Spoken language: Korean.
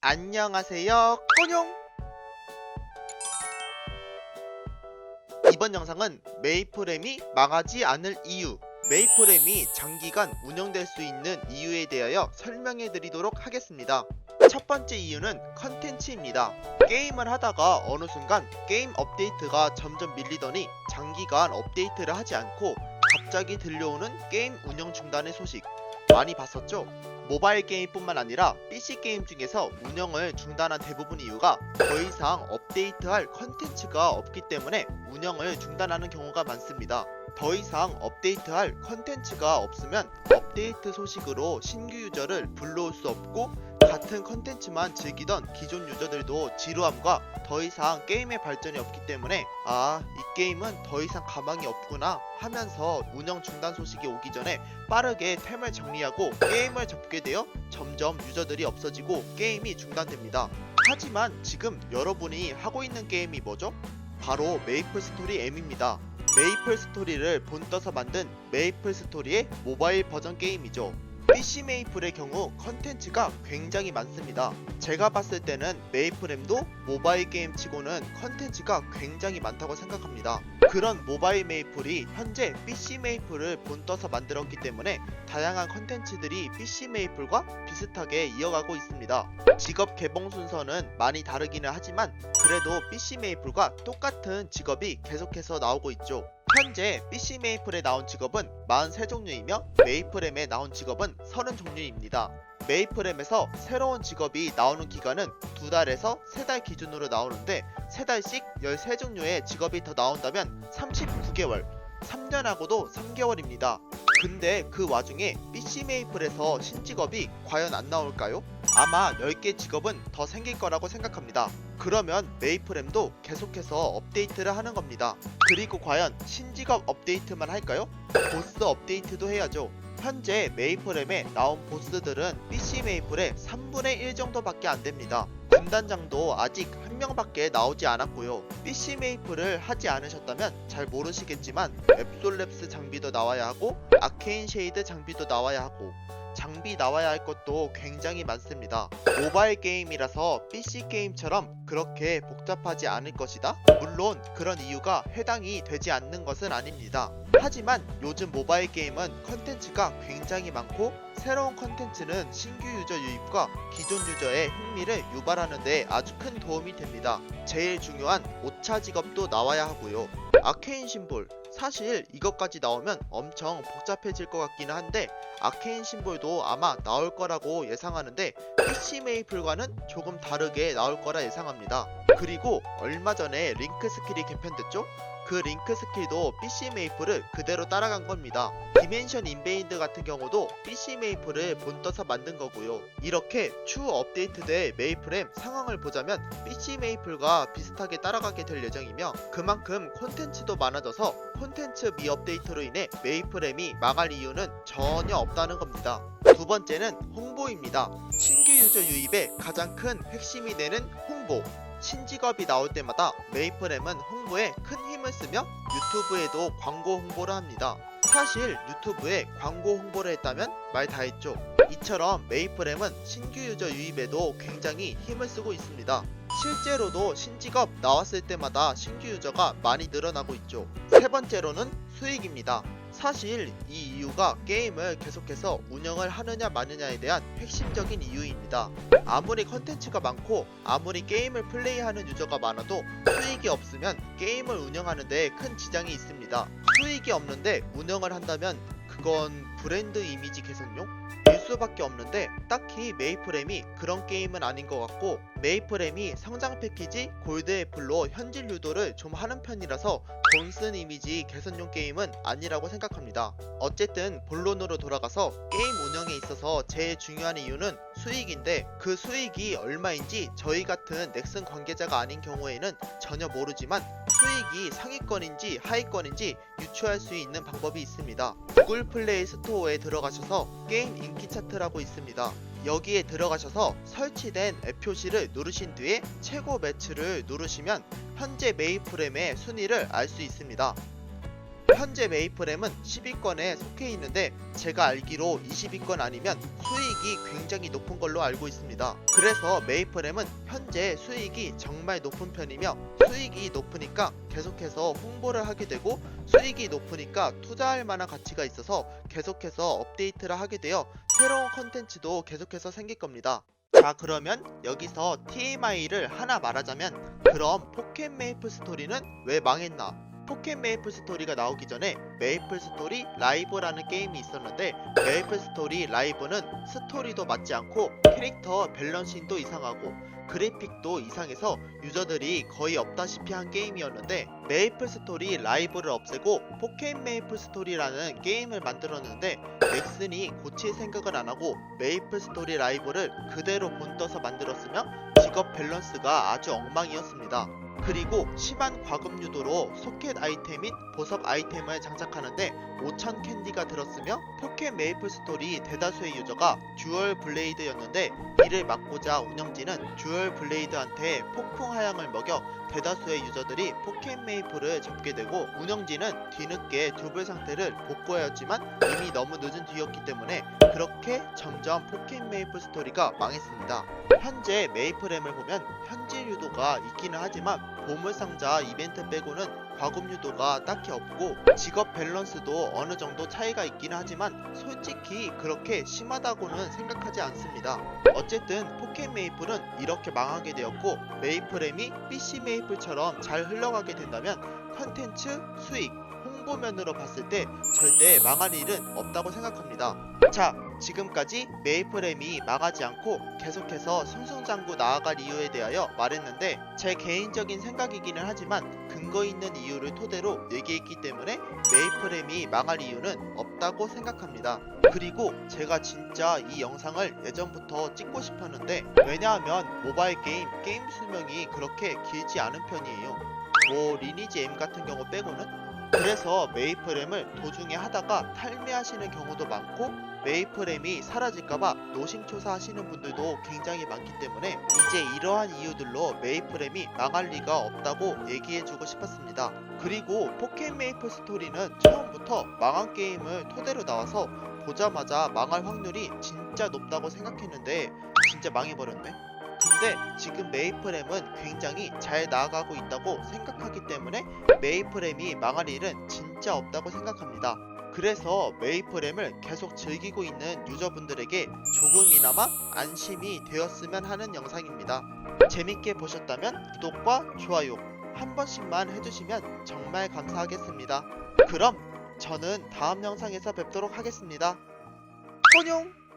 안녕하세요 꼬뇽. 이번 영상은 메이플엠이 망하지 않을 이유 메이플엠이 장기간 운영될 수 있는 이유에 대하여 설명해 드리도록 하겠습니다. 첫 번째 이유는 컨텐츠입니다. 게임을 하다가 어느 순간 게임 업데이트가 점점 밀리더니 장기간 업데이트를 하지 않고 갑자기 들려오는 게임 운영 중단의 소식. 많이 봤었죠? 모바일 게임뿐만 아니라 PC 게임 중에서 운영을 중단한 대부분 이유가 더 이상 업데이트할 컨텐츠가 없기 때문에 운영을 중단하는 경우가 많습니다. 더 이상 업데이트할 컨텐츠가 없으면 업데이트 소식으로 신규 유저를 불러올 수 없고 같은 컨텐츠만 즐기던 기존 유저들도 지루함과 더 이상 게임의 발전이 없기 때문에 아, 이 게임은 더 이상 가망이 없구나 하면서 운영 중단 소식이 오기 전에 빠르게 템을 정리하고 게임을 접게 되어 점점 유저들이 없어지고 게임이 중단됩니다. 하지만 지금 여러분이 하고 있는 게임이 뭐죠? 바로 메이플 스토리 M입니다. 메이플 스토리를 본떠서 만든 메이플 스토리의 모바일 버전 게임이죠. PC 메이플의 경우 컨텐츠가 굉장히 많습니다. 제가 봤을 때는 메이플엠도 모바일 게임 치고는 컨텐츠가 굉장히 많다고 생각합니다. 그런 모바일 메이플이 현재 PC 메이플을 본떠서 만들었기 때문에 다양한 컨텐츠들이 PC 메이플과 비슷하게 이어가고 있습니다. 직업 개봉 순서는 많이 다르기는 하지만 그래도 PC 메이플과 똑같은 직업이 계속해서 나오고 있죠. 현재 PC 메이플에 나온 직업은 43종류이며 메이플엠에 나온 직업은 30종류입니다. 메이플엠에서 새로운 직업이 나오는 기간은 두 달에서 세 달 기준으로 나오는데 세 달씩 13종류의 직업이 더 나온다면 39개월, 3년하고도 3개월입니다. 근데 그 와중에 PC 메이플에서 신직업이 과연 안 나올까요? 아마 10개 직업은 더 생길 거라고 생각합니다. 그러면 메이플엠도 계속해서 업데이트를 하는 겁니다. 그리고 과연 신직업 업데이트만 할까요? 보스 업데이트도 해야죠. 현재 메이플엠에 나온 보스들은 PC 메이플의 3분의 1 정도밖에 안 됩니다. 군단장도 아직 한 명밖에 나오지 않았고요. PC 메이플을 하지 않으셨다면 잘 모르시겠지만 앱솔랩스 장비도 나와야 하고 아케인 쉐이드 장비도 나와야 하고 장비 나와야 할 것도 굉장히 많습니다. 모바일 게임이라서 PC 게임처럼 그렇게 복잡하지 않을 것이다? 물론 그런 이유가 해당이 되지 않는 것은 아닙니다. 하지만 요즘 모바일 게임은 컨텐츠가 굉장히 많고 새로운 컨텐츠는 신규 유저 유입과 기존 유저의 흥미를 유발하는 데 아주 큰 도움이 됩니다. 제일 중요한 5차 직업도 나와야 하고요. 아케인 심볼 사실 이것까지 나오면 엄청 복잡해질 것 같기는 한데 아케인 심볼도 아마 나올 거라고 예상하는데 PC 메이플과는 조금 다르게 나올 거라 예상합니다. 그리고 얼마 전에 링크 스킬이 개편됐죠? 그 링크 스킬도 PC 메이플을 그대로 따라간 겁니다. 디멘션 인베이드 같은 경우도 PC 메이플을 본떠서 만든 거고요. 이렇게 추후 업데이트될 메이플의 상황을 보자면 PC 메이플과 비슷하게 따라가게 될 예정이며 그만큼 콘텐츠도 많아져서 콘텐츠 미업데이트로 인해 메이플엠이 망할 이유는 전혀 없다는 겁니다. 두 번째는 홍보입니다. 신규 유저 유입의 가장 큰 핵심이 되는 홍보. 신직업이 나올 때마다 메이플엠은 홍보에 큰 힘을 쓰며 유튜브에도 광고 홍보를 합니다. 사실 유튜브에 광고 홍보를 했다면 말 다 했죠. 이처럼 메이플엠은 신규 유저 유입에도 굉장히 힘을 쓰고 있습니다. 실제로도 신직업 나왔을 때마다 신규 유저가 많이 늘어나고 있죠. 세 번째로는 수익입니다. 사실 이 이유가 게임을 계속해서 운영을 하느냐 마느냐에 대한 핵심적인 이유입니다. 아무리 컨텐츠가 많고 아무리 게임을 플레이하는 유저가 많아도 수익이 없으면 게임을 운영하는데 큰 지장이 있습니다. 수익이 없는데 운영을 한다면 그건 브랜드 이미지 개선용? 일 수밖에 없는데 딱히 메이플엠이 그런 게임은 아닌 것 같고 메이플엠이 성장 패키지 골드 애플로 현질 유도를 좀 하는 편이라서 돈쓴 이미지 개선용 게임은 아니라고 생각합니다. 어쨌든 본론으로 돌아가서 게임 운영에 있어서 제일 중요한 이유는 수익인데 그 수익이 얼마인지 저희 같은 넥슨 관계자가 아닌 경우에는 전혀 모르지만 수익이 상위권인지 하위권인지 유추할 수 있는 방법이 있습니다. 구글 플레이 스토어에 들어가셔서 게임 인기 차트라고 있습니다. 여기에 들어가셔서 설치된 앱 표시를 누르신 뒤에 최고 매치를 누르시면 현재 메이플엠의 순위를 알 수 있습니다. 현재 메이플엠은 10위권에 속해 있는데 제가 알기로 20위권 아니면 수익이 굉장히 높은 걸로 알고 있습니다. 그래서 메이플엠은 현재 수익이 정말 높은 편이며 수익이 높으니까 계속해서 홍보를 하게 되고 수익이 높으니까 투자할 만한 가치가 있어서 계속해서 업데이트를 하게 되어 새로운 컨텐츠도 계속해서 생길 겁니다. 자 그러면 여기서 TMI를 하나 말하자면 그럼 포켓 메이플 스토리는 왜 망했나? 포켓 메이플 스토리가 나오기 전에 메이플 스토리 라이브라는 게임이 있었는데 메이플 스토리 라이브는 스토리도 맞지 않고 캐릭터 밸런싱도 이상하고 그래픽도 이상해서 유저들이 거의 없다시피 한 게임이었는데 메이플 스토리 라이브를 없애고 포켓 메이플 스토리라는 게임을 만들었는데 넥슨이 고칠 생각을 안 하고 메이플 스토리 라이브를 그대로 본떠서 만들었으며 직업 밸런스가 아주 엉망이었습니다. 그리고 심한 과금 유도로 소켓 아이템 및 보석 아이템을 장착하는데 5천 캔디가 들었으며 포켓 메이플 스토리 대다수의 유저가 듀얼 블레이드였는데 이를 막고자 운영진은 듀얼 블레이드한테 폭풍 하향을 먹여 대다수의 유저들이 포켓 메이플을 접게 되고 운영진은 뒤늦게 두불 상태를 복구하였지만 이미 너무 늦은 뒤였기 때문에 그렇게 점점 포켓 메이플 스토리가 망했습니다. 현재 메이플엠을 보면 현질 유도가 있기는 하지만 보물상자 이벤트 빼고는 과금 유도가 딱히 없고 직업 밸런스도 어느 정도 차이가 있기는 하지만 솔직히 그렇게 심하다고는 생각하지 않습니다. 어쨌든 포켓 메이플은 이렇게 망하게 되었고 메이플엠이 PC 메이플처럼 잘 흘러가게 된다면 컨텐츠 수익 홍보면으로 봤을 때 절대 망할 일은 없다고 생각합니다. 자, 지금까지 메이플엠이 망하지 않고 계속해서 승승장구 나아갈 이유에 대하여 말했는데 제 개인적인 생각이기는 하지만 근거 있는 이유를 토대로 얘기했기 때문에 메이플엠이 망할 이유는 없다고 생각합니다. 그리고 제가 진짜 이 영상을 예전부터 찍고 싶었는데 왜냐하면 모바일 게임 게임 수명이 그렇게 길지 않은 편이에요. 뭐 리니지 M 같은 경우 빼고는 그래서 메이플엠을 도중에 하다가 탈매하시는 경우도 많고 메이플엠이 사라질까봐 노심초사 하시는 분들도 굉장히 많기 때문에 이제 이러한 이유들로 메이플엠이 망할 리가 없다고 얘기해주고 싶었습니다. 그리고 포켓 메이플 스토리는 처음부터 망한 게임을 토대로 나와서 보자마자 망할 확률이 진짜 높다고 생각했는데 진짜 망해버렸네. 근데 지금 메이플엠은 굉장히 잘 나아가고 있다고 생각하기 때문에 메이플엠이 망할 일은 진짜 없다고 생각합니다. 그래서 메이플엠을 계속 즐기고 있는 유저분들에게 조금이나마 안심이 되었으면 하는 영상입니다. 재밌게 보셨다면 구독과 좋아요 한 번씩만 해주시면 정말 감사하겠습니다. 그럼 저는 다음 영상에서 뵙도록 하겠습니다. 안녕!